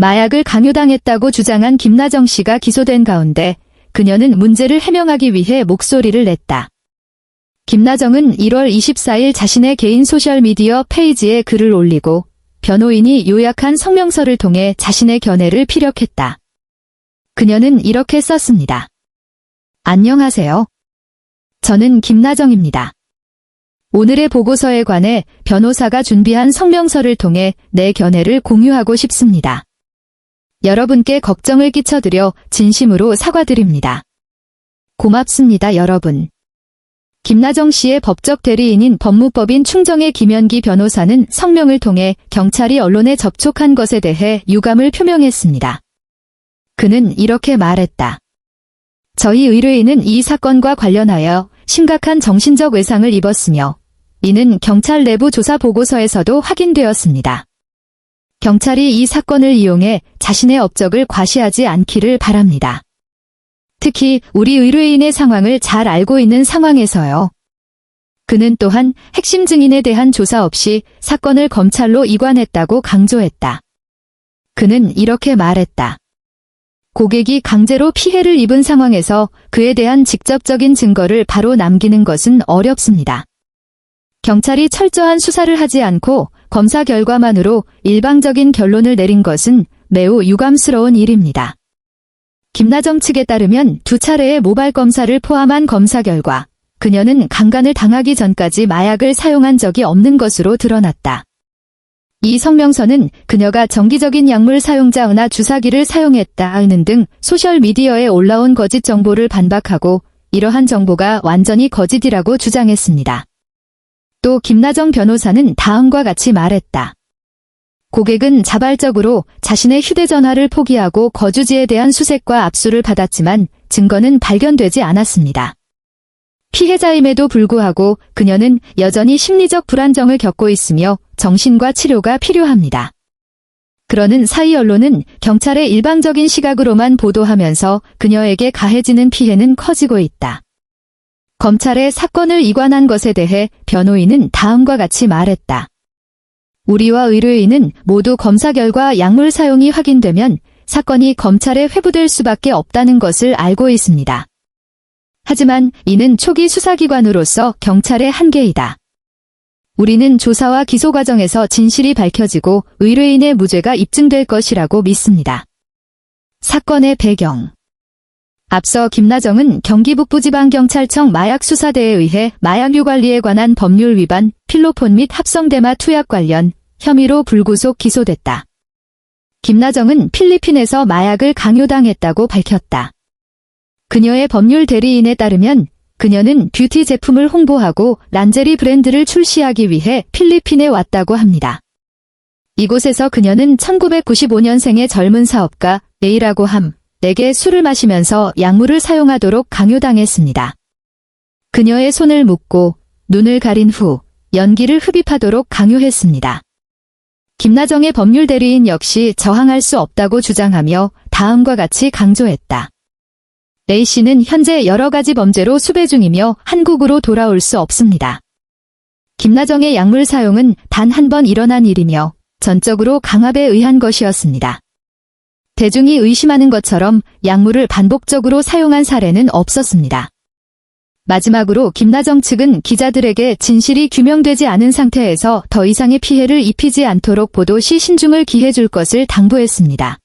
마약을 강요당했다고 주장한 김나정 씨가 기소된 가운데 그녀는 문제를 해명하기 위해 목소리를 냈다. 김나정은 1월 24일 자신의 개인 소셜미디어 페이지에 글을 올리고 변호인이 요약한 성명서를 통해 자신의 견해를 피력했다. 그녀는 이렇게 썼습니다. 안녕하세요. 저는 김나정입니다. 오늘의 보고서에 관해 변호사가 준비한 성명서를 통해 내 견해를 공유하고 싶습니다. 여러분께 걱정을 끼쳐드려 진심으로 사과드립니다. 고맙습니다, 여러분. 김나정 씨의 법적 대리인인 법무법인 충정의 김현기 변호사는 성명을 통해 경찰이 언론에 접촉한 것에 대해 유감을 표명했습니다. 그는 이렇게 말했다. 저희 의뢰인은 이 사건과 관련하여 심각한 정신적 외상을 입었으며 이는 경찰 내부 조사 보고서에서도 확인되었습니다. 경찰이 이 사건을 이용해 자신의 업적을 과시하지 않기를 바랍니다. 특히 우리 의뢰인의 상황을 잘 알고 있는 상황에서요. 그는 또한 핵심 증인에 대한 조사 없이 사건을 검찰로 이관했다고 강조했다. 그는 이렇게 말했다. 고객이 강제로 피해를 입은 상황에서 그에 대한 직접적인 증거를 바로 남기는 것은 어렵습니다. 경찰이 철저한 수사를 하지 않고 검사 결과만으로 일방적인 결론을 내린 것은 매우 유감스러운 일입니다. 김나정 측에 따르면 두 차례의 모발 검사를 포함한 검사 결과 그녀는 강간을 당하기 전까지 마약을 사용한 적이 없는 것으로 드러났다. 이 성명서는 그녀가 정기적인 약물 사용자나 주사기를 사용했다는 등 소셜미디어에 올라온 거짓 정보를 반박하고 이러한 정보가 완전히 거짓이라고 주장했습니다. 또 김나정 변호사는 다음과 같이 말했다. 고객은 자발적으로 자신의 휴대전화를 포기하고 거주지에 대한 수색과 압수를 받았지만 증거는 발견되지 않았습니다. 피해자임에도 불구하고 그녀는 여전히 심리적 불안정을 겪고 있으며 정신과 치료가 필요합니다. 그러는 사이 언론은 경찰의 일방적인 시각으로만 보도하면서 그녀에게 가해지는 피해는 커지고 있다. 검찰에 사건을 이관한 것에 대해 변호인은 다음과 같이 말했다. 우리와 의뢰인은 모두 검사 결과 약물 사용이 확인되면 사건이 검찰에 회부될 수밖에 없다는 것을 알고 있습니다. 하지만 이는 초기 수사기관으로서 경찰의 한계이다. 우리는 조사와 기소 과정에서 진실이 밝혀지고 의뢰인의 무죄가 입증될 것이라고 믿습니다. 사건의 배경 앞서 김나정은 경기 북부지방경찰청 마약수사대에 의해 마약류 관리에 관한 법률 위반, 필로폰 및 합성대마 투약 관련 혐의로 불구속 기소됐다. 김나정은 필리핀에서 마약을 강요당했다고 밝혔다. 그녀의 법률 대리인에 따르면 그녀는 뷰티 제품을 홍보하고 란제리 브랜드를 출시하기 위해 필리핀에 왔다고 합니다. 이곳에서 그녀는 1995년생의 젊은 사업가 A라고 함, 내게 술을 마시면서 약물을 사용하도록 강요당했습니다. 그녀의 손을 묶고 눈을 가린 후 연기를 흡입하도록 강요했습니다. 김나정의 법률 대리인 역시 저항할 수 없다고 주장하며 다음과 같이 강조했다. A씨는 현재 여러 가지 범죄로 수배 중이며 한국으로 돌아올 수 없습니다. 김나정의 약물 사용은 단 한 번 일어난 일이며 전적으로 강압에 의한 것이었습니다. 대중이 의심하는 것처럼 약물을 반복적으로 사용한 사례는 없었습니다. 마지막으로 김나정 측은 기자들에게 진실이 규명되지 않은 상태에서 더 이상의 피해를 입히지 않도록 보도 시 신중을 기해줄 것을 당부했습니다.